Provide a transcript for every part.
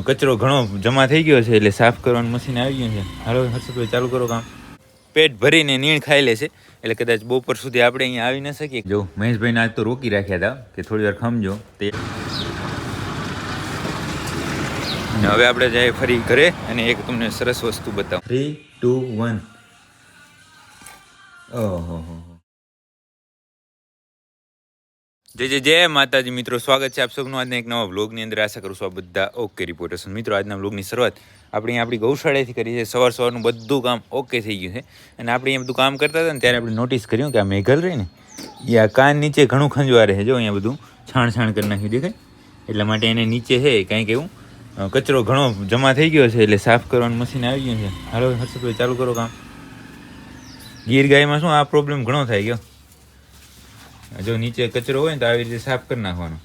કચરો ઘણો જમા થઈ ગયો છે, એટલે સાફ કરવાનું મશીન આવી ગયું છે. હાલો, હર્ષદભાઈ, ચાલુ કરો કામ. પેટ ભરીને નીણ ખાઈ લે છે, એટલે કદાચ બપોર સુધી આપણે અહીંયા આવી ન શકીએ. જો, મહેશભાઈને આજ તો રોકી રાખ્યા હતા, કે થોડી વાર ખમજો. તે અને હવે આપણે જઈએ ફરી ઘરે, અને એક તમને સરસ વસ્તુ બતાવું. થ્રી ટુ વન ઓહો જય જય જય, માતાજી મિત્રો, સ્વાગત છે આપ સૌનું આજના એક નવા વ્લોગની અંદર. આશા કરું છું આ બધા ઓકે રિપોર્ટર્સ મિત્રો, આજના વ્લોગની શરૂઆત આપણે આપણી ગૌશાળાથી કરી છે. સવાર સવારનું બધું કામ ઓકે થઈ ગયું છે. અને આપણે અહીંયા બધું કામ કરતા હતા ને ત્યારે આપણે નોટિસ કર્યું કે આ મેઘલ રહી ને, એ આ કાન નીચે ઘણું ખંજવારે છે. જો, અહીંયા બધું છાણ છાણ કરી નાખ્યું દેખાય. એટલા માટે એને નીચે છે, કંઈક એવું કચરો ઘણો જમા થઈ ગયો છે એટલે સાફ કરવાનું મશીન આવી ગયું છે. હાલો, હર્ષદભાઈ, ચાલુ કરો કામ. ગીર ગાયમાં શું આ પ્રોબ્લેમ ઘણો થાય ગયો? જો નીચે કચરો હોય ને તો આવી રીતે સાફ કરી નાખવાનો.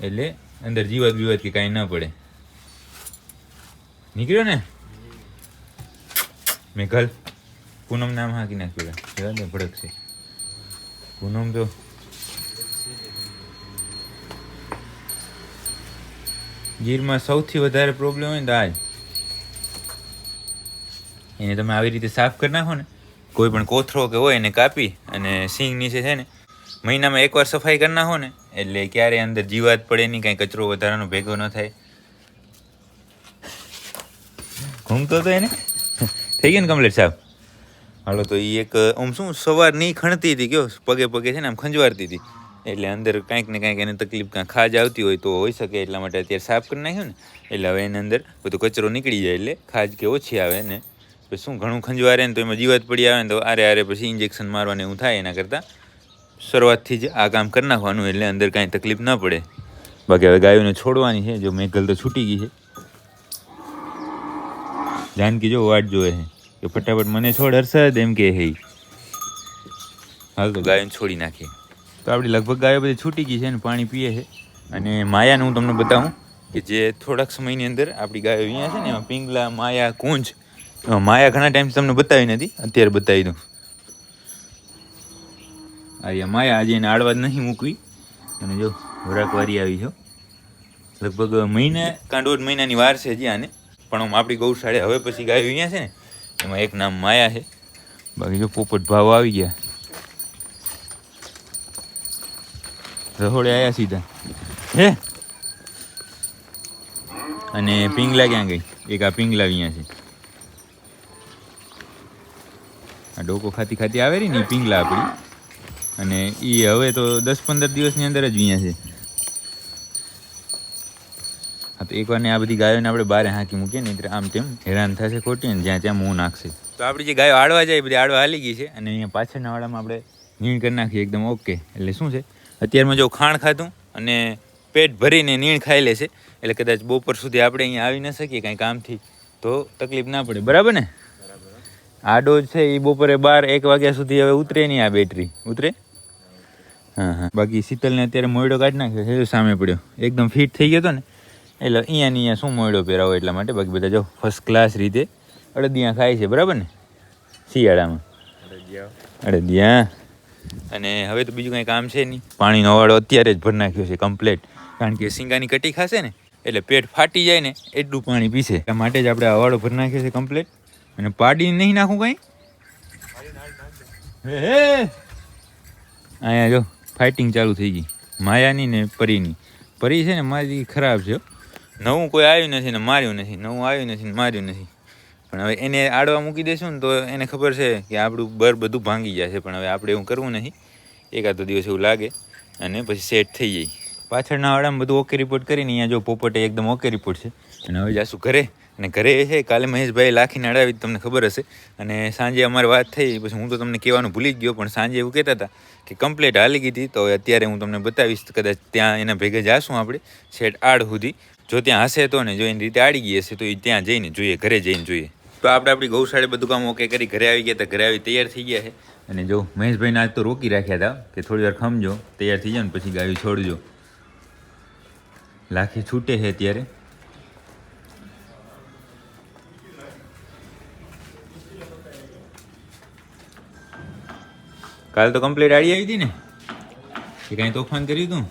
એટલે અંદર જીવત બીવત કે કાંઈ ન પડે. નીકળ્યો ને? મેઘલ પૂનમ નામ હાંકી નાખ્યું જવા દે ભડક પૂનમ તો ગીરમાં સૌથી વધારે પ્રોબ્લેમ હોય ને તો આ જ. એને તમે આવી રીતે સાફ કરી નાખો ને કોઈ પણ કોથરો કે હોય એને કાપી અને સિંગ નીચે છે ને, મહિનામાં એકવાર સફાઈ કરી નાખો ને, એટલે ક્યારેય અંદર જીવાત પડે નહીં, કાંઈ કચરો વધારાનો ભેગો ન થાય. ઘૂમતો તો એને. થઈ ગયું ને કમ્પ્લીટ સાહેબ હાલો, તો એ એક, આમ શું, સવાર નહીં ખણતી હતી, કયો, પગે પગે છે ને, આમ ખંજવારતી હતી. એટલે અંદર કાંઈક ને કાંઈક એને તકલીફ, કાંઈ ખાજ આવતી હોય તો હોઈ શકે, એટલા માટે અત્યારે સાફ કરી નાખ્યું ને. એટલે હવે એની અંદર બધો કચરો નીકળી જાય, એટલે ખાજ કે ઓછી આવે ને. પછી શું, ઘણું ખંજવારે ને તો એમાં જીવાત પડી આવે ને તો આરે આરે પછી ઇન્જેક્શન મારવાને એવું થાય એના કરતાં. શરૂઆતથી જ આ કામ કરી નાખવાનું એટલે અંદર કાંઈ તકલીફ ન પડે. બાકી હવે ગાયોને છોડવાની છે, જો મેઘલ તો છૂટી ગઈ છે. જાનકી જો વાટ જોવે છે, કે ફટાફટ મને છોડ હરસદ એમ કે હે હાલ તો ગાયોને છોડી નાખીએ. તો આપણી લગભગ ગાયો બધી છૂટી ગઈ છે ને, પાણી પીએ છે. અને માયાને હું તમને બતાવું કે જે થોડાક સમયની અંદર આપણી ગાયો અહીંયા છે ને, એમાં પિંગલા, માયા, કુંજ માયા ઘણા ટાઈમ તમને બતાવી નથી, અત્યારે બતાવી દઉં. અહીંયા માયા આજે એને આડવા જ નહીં મૂકવી. અને જો, વરાકવારી આવી છો લગભગ મહિને કાં દોઢ મહિનાની વાર છે હજી આને. પણ આમ આપણી ગૌશાળે હવે પછી ગાય અહીંયા છે ને, એમાં એક નામ માયા છે. બાકી જો પોપટ ભાવ આવી ગયા. રહોડે આવ્યા સીધા. હે? અને પિંગલા ક્યાં ગઈ? એક આ પિંગલા અહીંયા છે. આ ડોકો ખાતી ખાતી આવે રહી ને પિંગલા આપણી અને એ હવે તો દસ પંદર દિવસની અંદર જ અહીંયા છે. હા, તો એકવાર ને આ બધી ગાયોને આપણે બારે હાંકી મૂકીએ ને આમ તેમ હેરાન થશે ખોટી ને, જ્યાં ત્યાં મોં નાખશે. તો આપણી જે ગાયો આડવા જાય બધી આડવા હાલી ગઈ છે, અને અહીંયા પાછળના વાળામાં આપણે નીણ કરી નાખીએ, એકદમ ઓકે. એટલે શું છે? અત્યારમાં જો ખાણ ખાધું, અને પેટ ભરીને નીણ ખાઈ લે છે, એટલે કદાચ બપોર સુધી આપણે અહીંયા આવી ન શકીએ કાંઈ કામથી, તો તકલીફ ના પડે. બરાબર ને? આ ડોઝ છે એ બપોરે બાર, એક વાગ્યા સુધી હવે ઉતરે નહીં આ બેટરી. ઉતરે? હા હા. બાકી શીતલને અત્યારે મોયડો કાઢી નાખ્યો છે સામે પડ્યો. એકદમ ફિટ થઈ ગયો હતો ને. એટલે અહીંયા ને અહીંયા શું મોયડો પહેરાવો એટલા માટે? બાકી બધા જો ફર્સ્ટ ક્લાસ રીતે અડદિયા ખાય છે, બરાબર ને? શિયાળામાં. અડદિયા. અને હવે તો બીજું કાંઈ કામ છે નહીં. પાણીનો અવાડો અત્યારે જ ભરી નાખ્યો છે કમ્પ્લેટ કારણ કે સિંગાની કટી ખાશે ને, એટલે પેટ ફાટી જાય ને, એટલું પાણી પીશે. માટે જ આપણે અવાડો ભરી નાખ્યો છે કમ્પ્લેટ અને પાડીને નહીં નાખું કાંઈ? અહીંયા જો ફાઇટિંગ ચાલુ થઈ ગઈ. માયાની ને પરીની. પરી છે ને મારી ખરાબ છે નવું કોઈ આવ્યું નથી ને માર્યું નથી. નવું આવ્યું નથી ને માર્યું નથી. પણ હવે એને આડવા મૂકી દેશું ને તો એને ખબર છે કે આપણું બર બધું ભાંગી જશે પણ હવે આપણે એવું કરવું નથી. એકાદો દિવસ એવું લાગે અને પછી સેટ થઈ જાય. પાછળના વાળામાં બધું ઓકે રિપોર્ટ કરીને અહીંયા જો પોપટે એકદમ ઓકે રિપોર્ટ છે. અને હવે જાશું ઘરે. અને ઘરે છે કાલે મહેશભાઈ લાખીને અડાવી તમને ખબર હશે. અને સાંજે અમારી વાત થઈ, પછી હું તો તમને કહેવાનું ભૂલી જ ગયો, પણ સાંજે એવું કહેતા હતા કે કમ્પ્લેટ હાલી ગઈ તો અત્યારે હું તમને બતાવીશ, કદાચ ત્યાં એના ભેગે જાશું આપણે, છેટ આડ સુધી. જો ત્યાં હશે તો ને, જો એની રીતે આડી ગઈ હશે, તો એ ત્યાં જઈને જોઈએ, ઘરે જઈને જોઈએ. તો આપણે આપણી ગૌશાળે બધું કામ ઓકે કરી, ઘરે આવી ગયા હતા, ઘરે આવી તૈયાર થઈ ગયા છે. અને જો મહેશભાઈને આજ તો રોકી રાખ્યા હતા, કે થોડી વાર ખમજો, તૈયાર થઈ જાઓ ને, પછી ગાયું છોડજો. લાખી છૂટે છે અત્યારે. કાલ તો કમ્પ્લીટ આડી આવી હતી ને? એ કાંઈ તોફાન કર્યું તું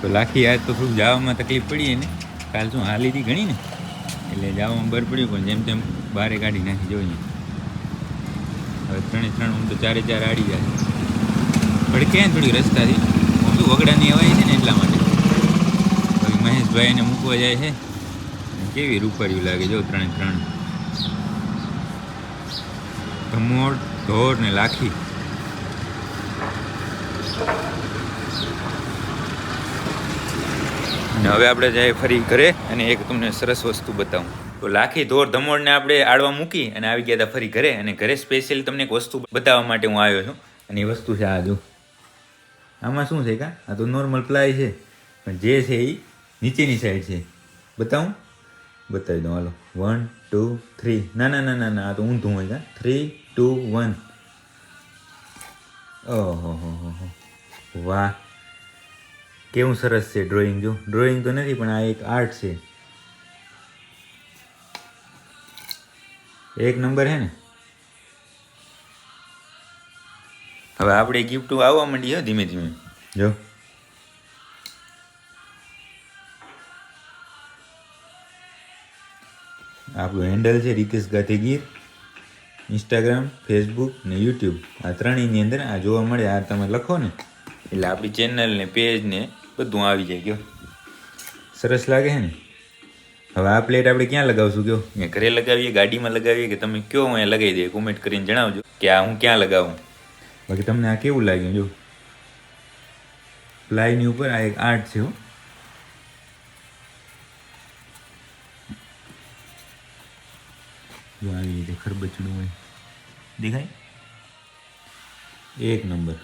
તો લાખી, આજ તો થોડું જવામાં તકલીફ પડી એને. કાલ શું હાલી હતી ઘણી ને? એટલે જવામાં બર પડ્યું, પણ જેમ તેમ બારે કાઢી નાખી જોઈએ હવે ત્રણે ત્રણ, હું તો ચારે ચાર આડી જાય પણ ક્યાં થોડી રસ્તાથી. હું શું વગડાની અવાય છે ને એટલા માટે. મહેશભાઈને મૂકવા જાય છે. કેવી રૂપાળ્યું લાગે જો ત્રણે ત્રણ. ધમોડ ઢોર ને લાખી. અને હવે આપણે જઈએ ફરી ઘરે અને એક તમને સરસ વસ્તુ બતાવું. તો લાખી ધોર ધમોડને આપણે આડવા મૂકી અને આવી ગયા હતા ફરી ઘરે અને ઘરે સ્પેશિયલ તમને એક વસ્તુ બતાવવા માટે હું આવ્યો છું. અને એ વસ્તુ છે આ જો. આમાં શું છે કા? આ તો નોર્મલ પ્લાય છે. પણ જે છે એ નીચેની સાઈડ છે. બતાવું. બતાવી દઉં, હાલો. વન ટુ થ્રી ના ના ના ના ના, આ તો ઊંધું હોય કા થ્રી ટુ વન ઓહો વાહ. કેવું સરસ છે ડ્રોઈંગ જો. ડ્રોઈંગ તો નથી, પણ આ એક આર્ટ છે. એક નંબર હે ને? હવે આપણે ગિફ્ટ આવવા માંડી હો, ધીમે ધીમે. જો. આપણું હેન્ડલ છે રીતેશ ગાંધીગીર. ઇન્સ્ટાગ્રામ ફેસબુક ને યુટ્યુબ આ ત્રણેયની અંદર આ જોવા મળે, આ તમે લખો ને. એટલે આપણી ચેનલને પેજને બધું આવી જાય, ગયો. સરસ લાગે છે ને? હવે આ પ્લેટ આપણે ક્યાં લગાવશું કયો અહીંયા ઘરે લગાવીએ, ગાડીમાં લગાવીએ કે તમે કયો અહીંયા લગાવી દઈએ? કોમેન્ટ કરીને જણાવજો કે આ હું ક્યાં લગાવું. બાકી તમને આ કેવું લાગ્યું, જો? પ્લાયની ઉપર આ એક આર્ટ છે, હો. જો આવી રીતે ખરબચડું હોય. દેખાય? એક નંબર.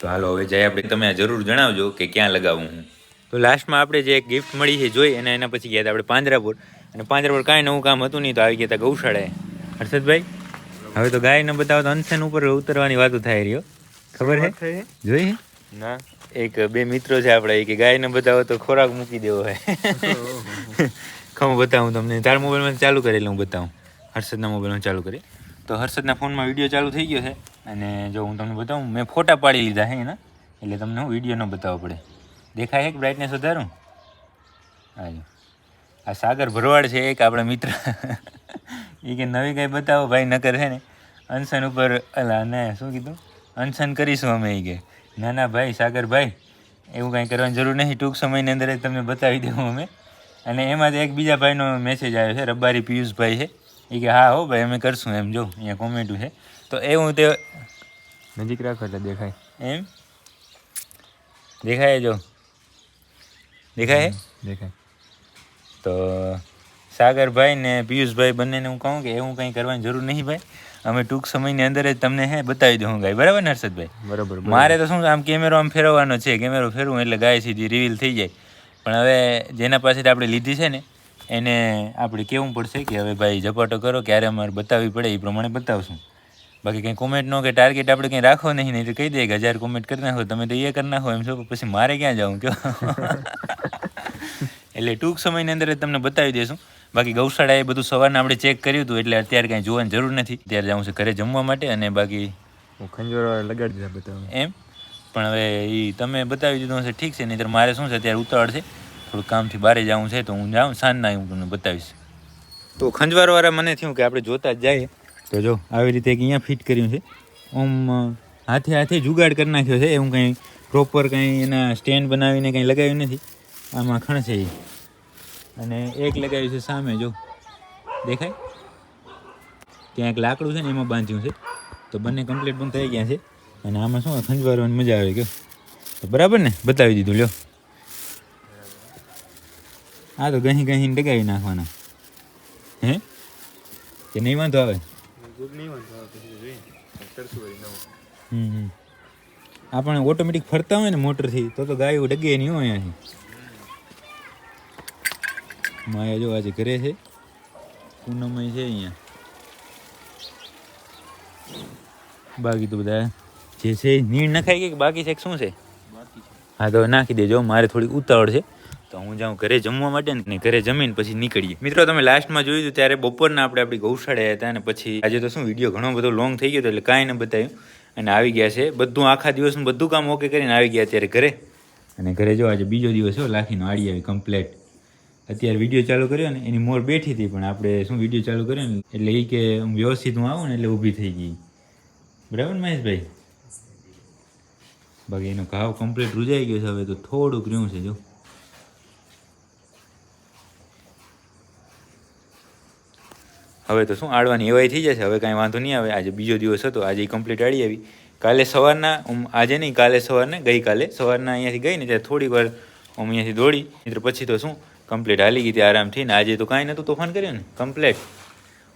તો હાલો હવે જાય આપણે તમે જરૂર જણાવજો કે ક્યાં લગાવું હું. તો લાસ્ટમાં આપણે જે ગિફ્ટ મળી છે જોઈ અને એના પછી ગયા હતા આપણે પાંજરાપુર. અને પાંજરાપુર કાંઈ નવું કામ હતું નહીં તો આવી ગયા હતા ગૌશાળાએ. હર્ષદભાઈ હવે તો ગાયને બતાવો તો અનશન ઉપર ઉતરવાની વાતો થાય રહ્યો ખબર છે? જોઈ? ના. એક બે મિત્રો છે આપણા એ કે ગાયને બતાવો તો ખોરાક મૂકી દેવો હોય. ખમ બતાવું તમને. તારા મોબાઈલમાં ચાલુ કરી હું બતાવું. હર્ષદના મોબાઈલમાં ચાલુ કરી. તો હર્ષદના ફોનમાં વીડિયો ચાલુ થઈ ગયો છે. અને જો હું તમને બતાવું, મેં ફોટા પાડી લીધા છે એના. એટલે તમને હું વીડિયો ન બતાવવો પડે. દેખાય છે કે બ્રાઇટનેસ વધારું? હાજો આ સાગર ભરવાડ છે એક આપણા મિત્ર. એ કે નવી કંઈ બતાવો ભાઈ, નકર છે ને, અનશન ઉપર, અલા, ને, શું કીધું? અનશન કરીશું અમે એ કે. ના ના, ભાઈ સાગરભાઈ એવું કાંઈ કરવાની જરૂર નહીં. ટૂંક સમયની અંદર જ તમને બતાવી દઉં અમે. અને એમાં જ એક બીજા ભાઈનો મેસેજ આવ્યો છે રબારી પિયુષભાઈ છે. એ કે હા હો ભાઈ અમે કરશું એમ જો અહીંયા કોમેન્ટું છે. તો એ હું તે નજીક રાખો એટલે દેખાય. એમ? દેખાય જો. દેખાય? દેખાય. તો સાગરભાઈ ને પિયુષભાઈ બંનેને હું કહું કે એવું કંઈ કરવાની જરૂર નહીં ભાઈ. અમે ટૂંક સમયની અંદર જ તમને હે બતાવી દઉં ગાય. બરાબર ને હર્ષદભાઈ? બરોબર બરોબર. મારે તો શું આમ કેમેરો આમ ફેરવવાનો છે. કેમેરો ફેરવું એટલે ગાય સીધી રિવીલ થઈ જાય. પણ હવે જેના પાસેથી આપણે લીધી છે ને એને આપણે કહેવું પડશે કે હવે ભાઈ ઝપાટો કરો ક્યારે અમારે બતાવવી પડે એ પ્રમાણે બતાવશું. બાકી કંઈ કોમેન્ટનો કે ટાર્ગેટ આપણે કંઈ રાખો નહીં નહીં તો કહી દે કે હજાર કોમેન્ટ કરી નાખો તમે તો એ કરી નાખો એમ છો પછી મારે ક્યાં જવું કહો. એટલે ટૂંક સમયની અંદર જ તમને બતાવી દઈશું બાકી ગૌશાળાએ બધું સવારના આપણે ચેક કર્યું હતું એટલે અત્યારે કાંઈ જોવાની જરૂર નથી. ત્યારે જવું છે ઘરે જમવા માટે અને બાકી હું ખંજોરા લગાડી દીધા બતાવું એમ? પણ હવે એ તમે બતાવી દીધું હશે ઠીક છે નહીંતર મારે શું છે અત્યારે ઉતાવળ છે. થોડું કામથી બહાર જવું છે તો હું જાઉં સાંજના હું તમને બતાવીશ. તો ખંજવારવાળા મને થયું કે આપણે જોતા જ જઈએ. તો જો આવી રીતે એક અહીંયા ફિટ કર્યું છે. ઓમ હાથે હાથે જુગાડ કરી નાખ્યો છે એવું કંઈ પ્રોપર કંઈ એના સ્ટેન્ડ બનાવીને કંઈ લગાવ્યું નથી. આમાં ખણ છે એ. અને એક લગાવ્યું છે સામે જો. દેખાય? ત્યાં એક લાકડું છે ને એમાં બાંધ્યું છે. તો બંને કમ્પ્લીટ પણ થઈ ગયા છે. અને આમાં શું ખંજવારવાની મજા આવે કે? તો બરાબર ને? બતાવી દીધું લ્યો. આ તો ગહી ગહીને ડગાવી નાખવાના. હે? કે નહીં વાંધો આવે? હમ હમ. આ ઓટોમેટિક ફરતા હોય ને મોટરથી તો તો ગાયો ડગે નહીં હોય અહીંયાથી. માયા જો આજે ઘરે છે. પૂનમય છે અહીંયા. બાકી તો બધા જે છે, નીણ નખાઈ ગઈ કે બાકી છે શું છે? હા, તો નાખી દેજો. મારે થોડી ઉતાવળ છે. તો હું જાઉં ઘરે જમવા માટે ને ઘરે જમીને પછી નીકળીએ. મિત્રો, તમે લાસ્ટમાં જોયું હતું ત્યારે બપોરના આપણે આપણી ગૌશાળા હતા અને પછી આજે તો શું વીડિયો ઘણો બધો લોંગ થઈ ગયો હતો એટલે કાંઈ ન બતાવ્યું. અને આવી ગયા છે. બધું આખા દિવસનું બધું કામ ઓકે કરીને આવી ગયા અત્યારે ઘરે. અને ઘરે જો આજે બીજો દિવસ હો, લાખીનો આડી આવી કમ્પ્લેટ અત્યારે વીડિયો ચાલુ કર્યો ને, એની મોર બેઠી હતી, પણ આપણે શું વીડિયો ચાલુ કર્યો ને, એટલે એ કે હું વ્યવસ્થિત હું આવું ને એટલે ઊભી થઈ ગઈ. બરાબર મહેશભાઈ? બાકી એનો ઘાવ કમ્પ્લીટ રૂજાઈ ગયો છે હવે તો થોડુંક રહ્યું છે, જો. હવે તો શું આડવાની એવાય થઈ જશે, હવે કાંઈ વાંધો નહીં આવે. આજે બીજો દિવસ હતો, આજે કમ્પ્લીટ આડી આવી. કાલે સવારના આજે નહીં, કાલે સવારને, ગઈકાલે સવારના અહીંયાથી ગઈ ને ત્યારે થોડીક વાર હું અહીંયાથી દોડી. એટલે પછી તો શું કમ્પ્લીટ હાલી ગઈ હતી આરામથી ને આજે તો કાંઈ નહોતું તોફાન કર્યું ને કમ્પ્લીટ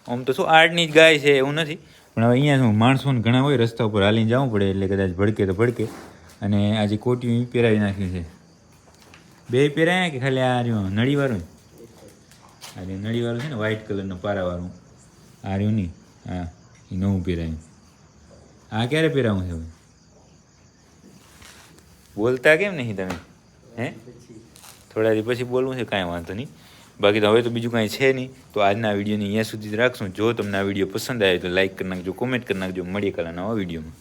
આમ તો શું, આડની જ ગાય છે, એવું નથી. પણ હવે અહીંયા શું, માણસોને ઘણા હોય, રસ્તા ઉપર હાલીને જવું પડે, એટલે કદાચ ભડકે તો ભડકે. અને આજે કોટી પહેરાવી નાખ્યું છે. બે પહેરાયા કે ખાલી આ રહ્યું, નળીવાળું આ રહ્યું નળીવાળું છે ને વ્હાઇટ કલરનું પારાવાળું. આ રહ્યું નહીં. હા એ નવું પહેરાયું. આ ક્યારે પહેરાવું છે હવે? બોલતા કેમ નહીં તમે? હે? થોડા દી પછી બોલવું છે, કાંઈ વાંધો નહીં. બાકી તો હવે તો બીજું કાંઈ છે નહીં. તો આજના વિડીયોની અહીંયા સુધી જ રાખશું. જો તમને આ વીડિયો પસંદ આવે તો લાઈક કરી નાખજો કોમેન્ટ કરી નાખજો. મળીએ કાલે નવા વિડીયોમાં.